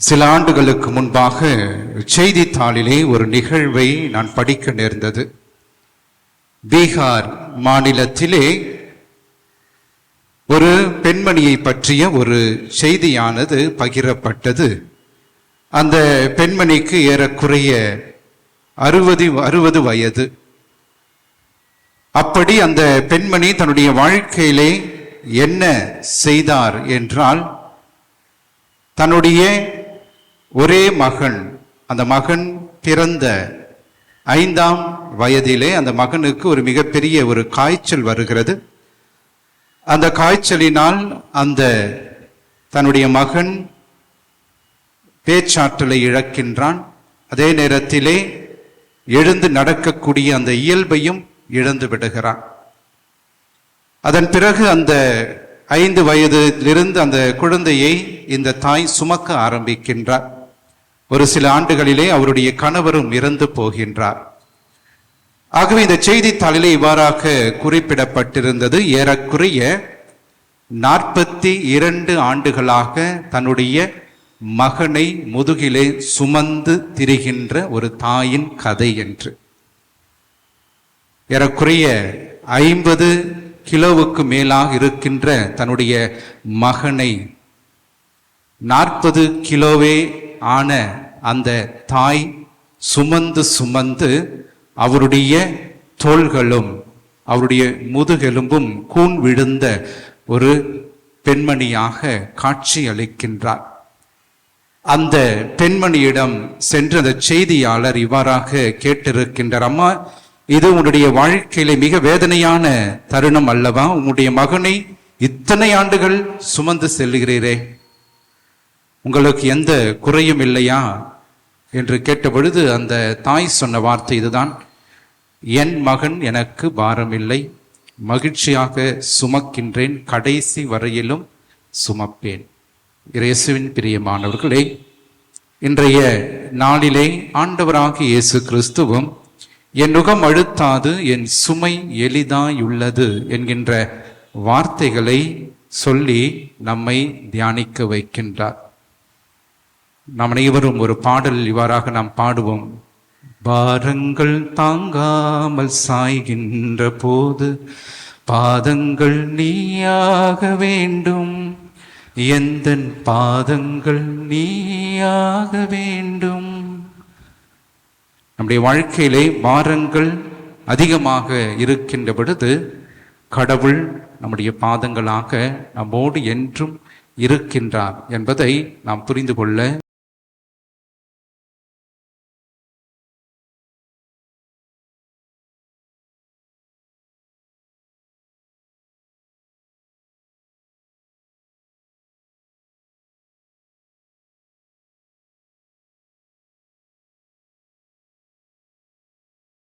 சில ஆண்டுகளுக்கு முன்பாக செய்தித்தாளிலே ஒரு நிகழ்வை நான் படிக்க நேர்ந்தது. பீகார் மாநிலத்திலே ஒரு பெண்மணியை பற்றிய ஒரு செய்தியானது பகிரப்பட்டது. அந்த பெண்மணிக்கு ஏறக்குறைய அறுபது அறுபது வயது. அப்படி அந்த பெண்மணி தன்னுடைய வாழ்க்கையிலே என்ன செய்தார் என்றால் தன்னுடைய ஒரே மகன் அந்த மகன் பிறந்த ஐந்தாம் வயதிலே அந்த மகனுக்கு ஒரு மிகப்பெரிய ஒரு காய்ச்சல் வருகிறது. அந்த காய்ச்சலினால் அந்த தன்னுடைய மகன் பேச்சாற்றலை இழக்கின்றான். அதே நேரத்திலே எழுந்து நடக்கக்கூடிய அந்த இயல்பையும் இழந்து விடுகிறான். அதன் பிறகு அந்த ஐந்து வயதிலிருந்து அந்த குழந்தையை இந்த தாய் சுமக்க ஆரம்பிக்கின்றார் ஒரு சில ஆண்டுகளிலே அவருடைய கணவரும் இறந்து போகின்றார். ஆகவே இந்த செய்தித்தாளிலே இவ்வாறாக குறிப்பிடப்பட்டிருந்தது. ஏறக்குறைய நாற்பத்தி இரண்டு ஆண்டுகளாக தன்னுடைய மகனை முதுகிலே சுமந்து திரிகின்ற ஒரு தாயின் கதை என்று. ஏறக்குறைய ஐம்பது கிலோவுக்கு மேலாக இருக்கின்ற தன்னுடைய மகனை நாற்பது கிலோவே ஆன அந்த தாய் சுமந்து சுமந்து அவருடைய தோள்களும் அவருடைய முதுகெலும்பும் கூன் விழுந்த ஒரு பெண்மணியாக காட்சி அளிக்கின்றார். அந்த பெண்மணியிடம் சென்ற அந்த செய்தியாளர் இவ்வாறாக கேட்டிருக்கின்றார். அம்மா இது உன்னுடைய வாழ்க்கையில மிக வேதனையான தருணம் அல்லவா? உன்னுடைய மகனை இத்தனை ஆண்டுகள் சுமந்து செல்கிறீரே. உங்களுக்கு எந்த குறையும் இல்லையா? என்று கேட்ட பொழுது அந்த தாய் சொன்ன வார்த்தை இதுதான். என் மகன் எனக்கு பாரமில்லை. மகிழ்ச்சியாக சுமக்கின்றேன். கடைசி வரையிலும் சுமப்பேன். இயேசுவின் பிரியமானவர்களே இன்றைய நாளிலே ஆண்டவராக இயேசு கிறிஸ்துவும் என் நுகம் அழுத்தாது என் சுமை எளிதாயுள்ளது என்கின்ற வார்த்தைகளை சொல்லி நம்மை தியானிக்க வைக்கின்றார். நாம் அனைவரும் ஒரு பாடல் இவ்வாறாக நாம் பாடுவோம். பாரங்கள் தாங்காமல் சாய்கின்ற போது பாதங்கள் நீயாக வேண்டும். எந்த பாதங்கள் நீயாக வேண்டும். நம்முடைய வாழ்க்கையிலே பாரங்கள் அதிகமாக இருக்கின்ற பொழுது கடவுள் நம்முடைய பாதங்களாக நம்மோடு என்றும் இருக்கின்றார் என்பதை நாம் புரிந்து கொள்ள